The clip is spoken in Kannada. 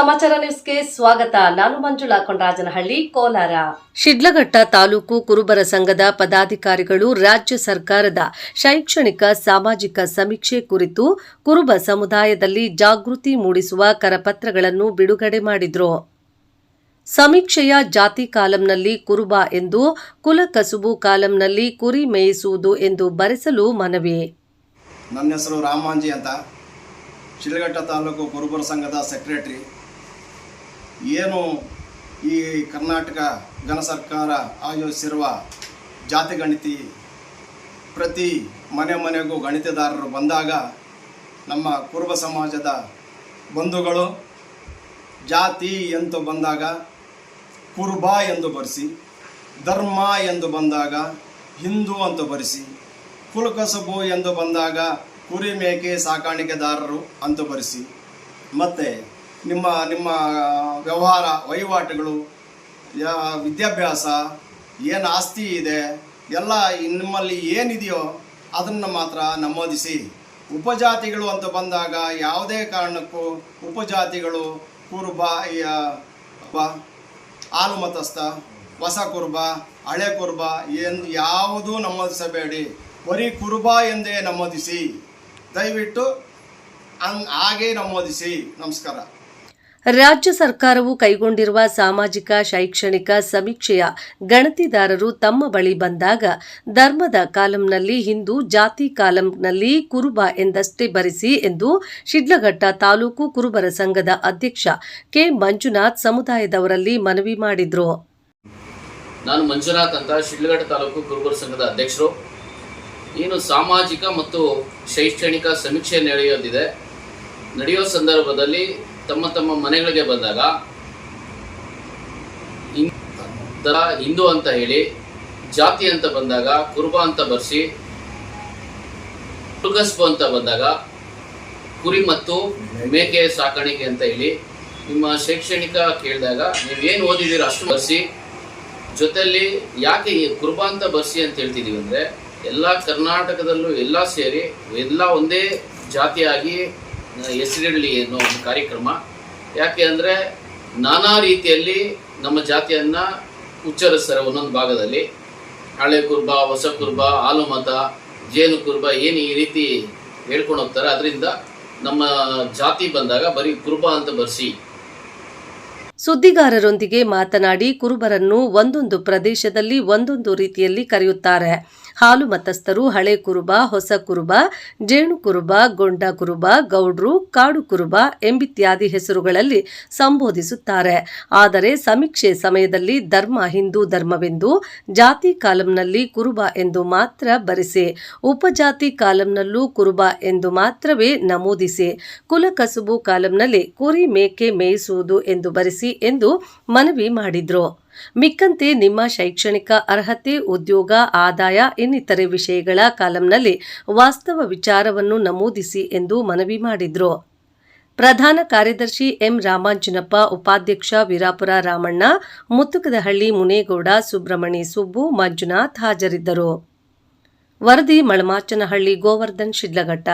ಸಮಾಚಾರ ನ್ಯೂಸ್ಗೆ ಸ್ವಾಗತ. ನಾನು ಮಂಜುಳಾ ಕೊಂಡರಾಜನಹಳ್ಳಿ ಕೋಲಾರ. ಶಿಡ್ಲಘಟ್ಟ ತಾಲೂಕು ಕುರುಬರ ಸಂಘದ ಪದಾಧಿಕಾರಿಗಳು ರಾಜ್ಯ ಸರ್ಕಾರದ ಶೈಕ್ಷಣಿಕ ಸಾಮಾಜಿಕ ಸಮೀಕ್ಷೆ ಕುರಿತು ಕುರುಬ ಸಮುದಾಯದಲ್ಲಿ ಜಾಗೃತಿ ಮೂಡಿಸುವ ಕರಪತ್ರಗಳನ್ನು ಬಿಡುಗಡೆ ಮಾಡಿದರು. ಸಮೀಕ್ಷೆಯ ಜಾತಿ ಕಾಲಂನಲ್ಲಿ ಕುರುಬ ಎಂದು ಕುಲ ಕಸುಬು ಕಾಲಂನಲ್ಲಿ ಕುರಿ ಮೇಯಿಸುವುದು ಎಂದು ಬರೆಸಲು ಮನವಿ. ನನ್ನ ಹೆಸರು ರಾಮಾಂಜಿ ಅಂತ. ಶಿಡ್ಲಘಟ್ಟ ತಾಲೂಕು ಕುರುಬರ ಸಂಘದ ಸೆಕ್ರೆಟ್ರಿ. ಏನು ಈ ಕರ್ನಾಟಕ ಘನ ಸರ್ಕಾರ ಆಯೋಜಿಸಿರುವ ಜಾತಿ ಗಣಿತಿ ಪ್ರತಿ ಮನೆ ಮನೆಗೂ ಗಣಿತದಾರರು ಬಂದಾಗ ನಮ್ಮ ಕುರುಬ ಸಮಾಜದ ಬಂಧುಗಳು ಜಾತಿ ಎಂದು ಬಂದಾಗ ಕುರುಬ ಎಂದು ಬರೆಸಿ, ಧರ್ಮ ಎಂದು ಬಂದಾಗ ಹಿಂದೂ ಅಂತ ಬರೆಸಿ, ಕುಲಕಸಬು ಎಂದು ಬಂದಾಗ ಕುರಿ ಮೇಕೆ ಸಾಕಾಣಿಕೆದಾರರು ಅಂತ ಬರೆಸಿ, ಮತ್ತು ನಿಮ್ಮ ನಿಮ್ಮ ವ್ಯವಹಾರ, ವಹಿವಾಟುಗಳು, ಯಾ, ವಿದ್ಯಾಭ್ಯಾಸ, ಏನು ಆಸ್ತಿ ಇದೆ, ಎಲ್ಲ ನಿಮ್ಮಲ್ಲಿ ಏನಿದೆಯೋ ಅದನ್ನು ಮಾತ್ರ ನಮೂದಿಸಿ. ಉಪಜಾತಿಗಳು ಅಂತ ಬಂದಾಗ ಯಾವುದೇ ಕಾರಣಕ್ಕೂ ಉಪಜಾತಿಗಳು ಕುರುಬ ಹಾಲು ಮತಸ್ಥ, ಹೊಸ ಕುರುಬ, ಹಳೆ ಕುರುಬ ಎಂದು ಯಾವುದೂ ನಮೂದಿಸಬೇಡಿ. ಬರೀ ಕುರುಬ ಎಂದೇ ನಮೂದಿಸಿ. ದಯವಿಟ್ಟು ಹಂಗ್ ಹಾಗೇ ನಮೂದಿಸಿ. ನಮಸ್ಕಾರ. ರಾಜ್ಯ ಸರ್ಕಾರವು ಕೈಗೊಂಡಿರುವ ಸಾಮಾಜಿಕ, ಶೈಕ್ಷಣಿಕ ಸಮೀಕ್ಷೆಯ ಗಣತಿದಾರರು ತಮ್ಮ ಬಳಿ ಬಂದಾಗ ಧರ್ಮದ ಕಾಲಂನಲ್ಲಿ ಹಿಂದೂ ಜಾತಿ ಕಾಲಂನಲ್ಲಿ ಕುರುಬ ಎಂದಷ್ಟೇ ಬರೆಸಿ ಎಂದು ಶಿಡ್ಲಘಟ್ಟ ತಾಲೂಕು ಕುರುಬರ ಸಂಘದ ಅಧ್ಯಕ್ಷ ಕೆ. ಮಂಜುನಾಥ್ ಸಮುದಾಯದವರಲ್ಲಿ ಮನವಿ ಮಾಡಿದ್ರು. ನಾನು ಮಂಜುನಾಥ್ ಅಂತ ಶಿಡ್ಲಘಟ್ಟ ತಾಲೂಕು ಕುರುಬರ ಸಂಘದ ಅಧ್ಯಕ್ಷರು. ಏನು ಸಾಮಾಜಿಕ ಮತ್ತು ಶೈಕ್ಷಣಿಕ ಸಮೀಕ್ಷೆ ನಡೆಯೋದಿದೆ. ನಡೆಯೋ ಸಂದರ್ಭದಲ್ಲಿ ತಮ್ಮ ತಮ್ಮ ಮನೆಗಳಿಗೆ ಬಂದಾಗ ಹಿಂದೂ ಅಂತ ಹೇಳಿ, ಜಾತಿ ಅಂತ ಬಂದಾಗ ಕುರುಬ ಅಂತ ಬರ್ಸಿ ಕುರುಗಸ್ಬು ಅಂತ ಬಂದಾಗ ಕುರಿ ಮತ್ತು ಮೇಕೆ ಸಾಕಾಣಿಕೆ ಅಂತ ಹೇಳಿ ನಿಮ್ಮ ಶೈಕ್ಷಣಿಕ ಕೇಳಿದಾಗ ನೀವೇನು ಓದಿದ್ದೀರಾ ಅಷ್ಟು ಬರ್ಸಿ. ಜೊತೆಯಲ್ಲಿ ಯಾಕೆ ಕುರುಬ ಅಂತ ಬರ್ಸಿ ಅಂತ ಹೇಳ್ತಿದೀವಿ ಅಂದ್ರೆ, ಎಲ್ಲ ಕರ್ನಾಟಕದಲ್ಲೂ ಎಲ್ಲ ಸೇರಿ ಎಲ್ಲ ಒಂದೇ ಜಾತಿಯಾಗಿ ಹೆಸರಿಡಲಿ ಅನ್ನೋ ಒಂದು ಕಾರ್ಯಕ್ರಮ. ಯಾಕೆ ಅಂದರೆ ನಾನಾ ರೀತಿಯಲ್ಲಿ ನಮ್ಮ ಜಾತಿಯನ್ನ ಉಚ್ಚರಿಸ್ತಾರೆ ಒಂದೊಂದು ಭಾಗದಲ್ಲಿ. ಹಳೆ ಕುರುಬ, ಹೊಸ ಕುರುಬ ಹಾಲು ಮತ ಜೇನು ಕುರುಬ ಏನು ಈ ರೀತಿ ಹೇಳ್ಕೊಂಡು ಹೋಗ್ತಾರೆ. ಅದರಿಂದ ನಮ್ಮ ಜಾತಿ ಬಂದಾಗ ಬರೀ ಕುರುಬ ಅಂತ ಬರ್ಸಿ. ಸುದ್ದಿಗಾರರೊಂದಿಗೆ ಮಾತನಾಡಿ ಕುರುಬರನ್ನು ಒಂದೊಂದು ಪ್ರದೇಶದಲ್ಲಿ ಒಂದೊಂದು ರೀತಿಯಲ್ಲಿ ಕರೆಯುತ್ತಾರೆ. ಹಾಲು ಮತಸ್ಥರು, ಹಳೆ ಕುರುಬ, ಹೊಸ ಕುರುಬ, ಜೇಣು ಕುರುಬ, ಗೊಂಡ ಕುರುಬ, ಗೌಡ್ರು, ಕಾಡು ಕುರುಬ ಎಂಬಿತ್ಯಾದಿ ಹೆಸರುಗಳಲ್ಲಿ ಸಂಬೋಧಿಸುತ್ತಾರೆ. ಆದರೆ ಸಮೀಕ್ಷೆ ಸಮಯದಲ್ಲಿ ಧರ್ಮ ಹಿಂದೂ ಧರ್ಮವೆಂದು ಜಾತಿ ಕಾಲಂನಲ್ಲಿ ಕುರುಬ ಎಂದು ಮಾತ್ರ ಬರೆಸಿ, ಉಪಜಾತಿ ಕಾಲಂನಲ್ಲೂ ಕುರುಬ ಎಂದು ಮಾತ್ರವೇ ನಮೂದಿಸಿ, ಕುಲ ಕಸುಬು ಕಾಲಂನಲ್ಲಿ ಕುರಿ ಮೇಕೆ ಮೇಯಿಸುವುದು ಎಂದು ಬರೆಸಿ ಎಂದು ಮನವಿ ಮಾಡಿದ್ರು. ಮಿಕ್ಕಂತೆ ನಿಮ್ಮ ಶೈಕ್ಷಣಿಕ ಅರ್ಹತೆ, ಉದ್ಯೋಗ, ಆದಾಯ ಇನ್ನಿತರೆ ವಿಷಯಗಳ ಕಾಲಂನಲ್ಲಿ ವಾಸ್ತವ ವಿಚಾರವನ್ನು ನಮೂದಿಸಿ ಎಂದು ಮನವಿ ಮಾಡಿದ್ರು. ಪ್ರಧಾನ ಕಾರ್ಯದರ್ಶಿ ಎಂ ರಾಮಾಂಜನಪ್ಪ, ಉಪಾಧ್ಯಕ್ಷ ವೀರಾಪುರ ರಾಮಣ್ಣ, ಮುತ್ತುಕದಹಳ್ಳಿ ಮುನೇಗೌಡ ಸುಬ್ರಹ್ಮಣಿ ಸುಬ್ಬು, ಮಂಜುನಾಥ್ ಹಾಜರಿದ್ದರು. ವರದಿ ಮಳಮಾಚನಹಳ್ಳಿ ಗೋವರ್ಧನ್ ಶಿಡ್ಲಘಟ್ಟ.